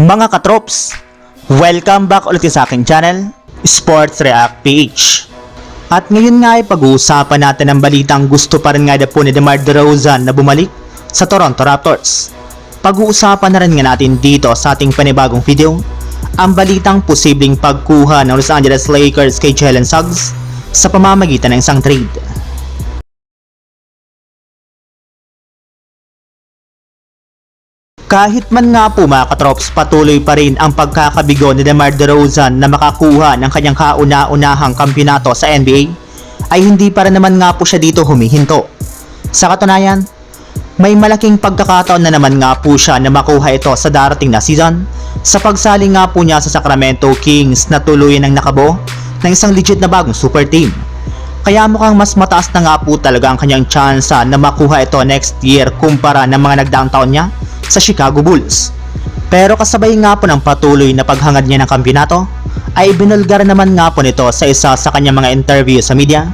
Mga katrops, welcome back ulit sa aking channel, Sports React PH. At ngayon nga ay pag-uusapan natin ang balitang gusto pa rin nga na po ni DeMar DeRozan na bumalik sa Toronto Raptors. Pag-uusapan na rin nga natin dito sa ating panibagong video, ang balitang posibleng pagkuha ng Los Angeles Lakers kay Jalen Suggs sa pamamagitan ng isang trade. Kahit man nga po mga katrops, patuloy pa rin ang pagkakabigo ni DeMar DeRozan na makakuha ng kanyang kauna-unahang kampyonato sa NBA, ay hindi pa rin naman nga po siya dito humihinto. Sa katunayan, may malaking pagkakataon na naman nga po siya na makuha ito sa darating na season sa pagsali nga po niya sa Sacramento Kings na tuluyan ng nakabo ng isang legit na bagong super team. Kaya mukhang mas mataas na nga po talaga ang kanyang tsansa na makuha ito next year kumpara ng mga nagdaang taon niya sa Chicago Bulls. Pero kasabay nga po ng patuloy na paghangad niya ng kampyonato, ay binulgar naman nga po nito sa isa sa kanyang mga interview sa media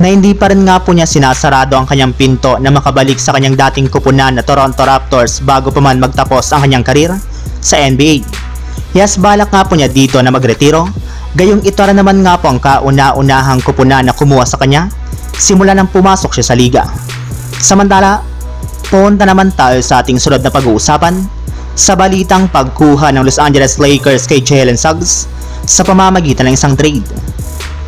na hindi pa rin nga po niya sinasarado ang kanyang pinto na makabalik sa kanyang dating kupunan na Toronto Raptors bago pa man magtapos ang kanyang karir sa NBA. Yes, balak nga po niya dito na magretiro, gayong ito rin naman nga po ang kauna-unahang kupunan na kumuha sa kanya simula nang pumasok siya sa liga. Samantala, punta naman tayo sa ating sunod na pag-uusapan sa balitang pagkuha ng Los Angeles Lakers kay Jalen Suggs sa pamamagitan ng isang trade.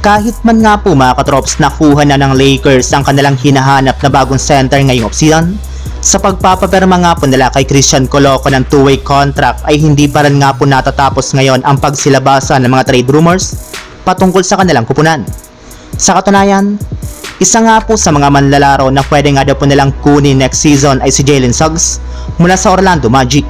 Kahit man nga po mga katrops nakuha na ng Lakers ang kanilang hinahanap na bagong center ngayong offseason, sa pagpapaperma nga po nila kay Christian Coloco ng two-way contract ay hindi pa rin nga po natatapos ngayon ang pagsilabasan ng mga trade rumors patungkol sa kanilang kupunan. Sa katunayan, isa nga po sa mga manlalaro na pwede nga daw po nilang kunin next season ay si Jalen Suggs mula sa Orlando Magic.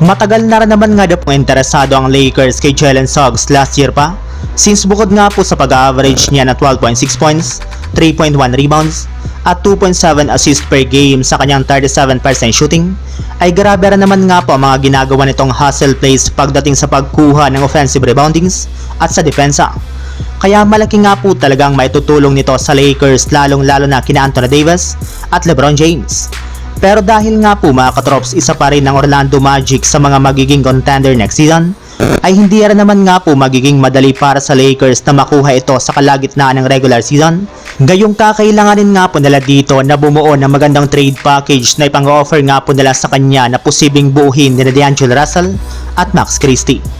Matagal na rin naman nga daw po interesado ang Lakers kay Jalen Suggs last year pa since bukod nga po sa pag-average niya na 12.6 points, 3.1 rebounds, at 2.7 assist per game sa kanyang 37% shooting, ay grabe rin naman nga po ang mga ginagawa nitong hustle plays pagdating sa pagkuha ng offensive reboundings at sa depensa. Kaya malaki nga po talagang maitutulong nito sa Lakers lalong lalo na kina Anthony Davis at LeBron James. Pero dahil nga po mga katrops isa pa rin ng Orlando Magic sa mga magiging contender next season, ay hindi rin naman nga po magiging madali para sa Lakers na makuha ito sa kalagitnaan ng regular season. Gayong kakailanganin nga po nila dito na bumuo ng magandang trade package na ipang-offer nga po nila sa kanya na posibleng buuhin ni D'Angelo Russell at Max Christie.